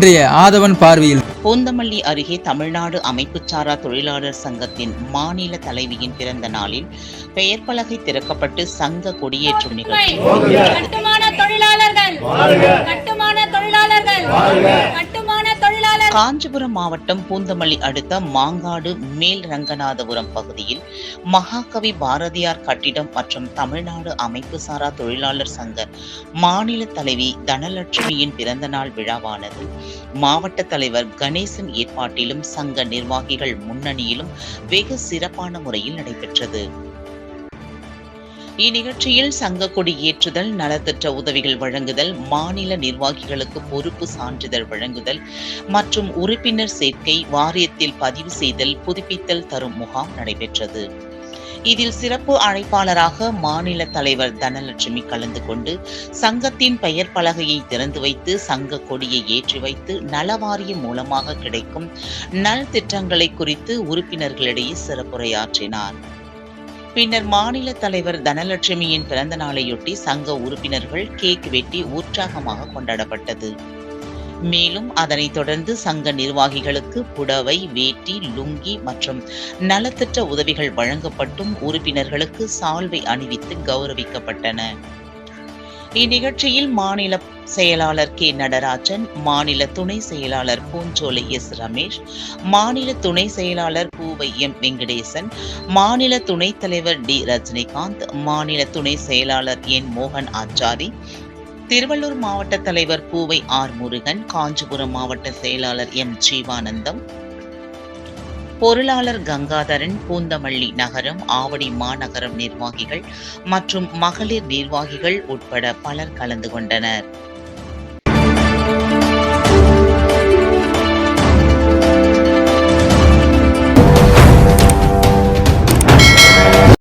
இன்றைய ஆதவன் பார்வையில். பூந்தமல்லி அருகே தமிழ்நாடு அமைப்புச்சாரா தொழிலாளர் சங்கத்தின் மாநில தலைவியின் பிறந்த நாளில் பெயர் பலகை திறக்கப்பட்டு சங்க கொடியேற்றும் நிகழ்ச்சி. காஞ்சிபுரம் மாவட்டம் பூந்தமல்லி அடுத்த மாங்காடு மேல் ரங்கநாதபுரம் பகுதியில் மகாகவி பாரதியார் கட்டிடம் மற்றும் தமிழ்நாடு அமைப்புசாரா தொழிலாளர் சங்க மாநில தலைவி தனலட்சுமியின் பிறந்தநாள் விழாவானது. மாவட்ட தலைவர் கணேசன் ஏற்பாட்டிலும் சங்க நிர்வாகிகள் முன்னணியிலும் வெகு சிறப்பான முறையில் நடைபெற்றது. இந்நிகழ்ச்சியில் சங்க கொடி ஏற்றுதல் நலத்திட்ட உதவிகள் வழங்குதல் மாநில நிர்வாகிகளுக்கு பொறுப்பு சான்றிதழ் வழங்குதல் மற்றும் உறுப்பினர் சேர்க்கை வாரியத்தில் பதிவு செய்தல் புதுப்பித்தல் தரும் முகாம் நடைபெற்றது. இதில் சிறப்பு அழைப்பாளராக மாநில தலைவர் தனலட்சுமி கலந்து கொண்டு சங்கத்தின் பெயர் பலகையை திறந்து வைத்து சங்க கொடியை ஏற்றி வைத்து நலவாரியம் மூலமாக கிடைக்கும் நல் திட்டங்களை குறித்து உறுப்பினர்களிடையே சிறப்புரையாற்றினார். பின்னர் மாநில தலைவர் தனலட்சுமியின் பிறந்த நாளையொட்டி சங்க உறுப்பினர்கள் கேக் வெட்டி உற்சாகமாக கொண்டாடப்பட்டது. மேலும் அதனைத் தொடர்ந்து சங்க நிர்வாகிகளுக்கு புடவை வேட்டி லுங்கி மற்றும் நலத்திட்ட உதவிகள் வழங்கப்பட்டும் உறுப்பினர்களுக்கு சால்வை அணிவித்து கௌரவிக்கப்பட்டன. இந்நிகழ்ச்சியில் மாநில செயலாளர் கே நடராஜன் மாநில துணை செயலாளர் பூஞ்சோலை எஸ் ரமேஷ் மாநில துணை செயலாளர் பூவை எம் வெங்கடேசன் மாநில துணைத் தலைவர் டி ரஜினிகாந்த் மாநில துணை செயலாளர் என் மோகன் ஆச்சாரி திருவள்ளூர் மாவட்ட தலைவர் பூவை ஆர் முருகன் காஞ்சிபுரம் மாவட்ட செயலாளர் எம் ஜீவானந்தம் பொருளாளர் கங்காதரன் பூந்தமல்லி நகரம் ஆவடி மாநகரம் நிர்வாகிகள் மற்றும் மகளிர் நிர்வாகிகள் உட்பட பலர் கலந்து கொண்டனர்.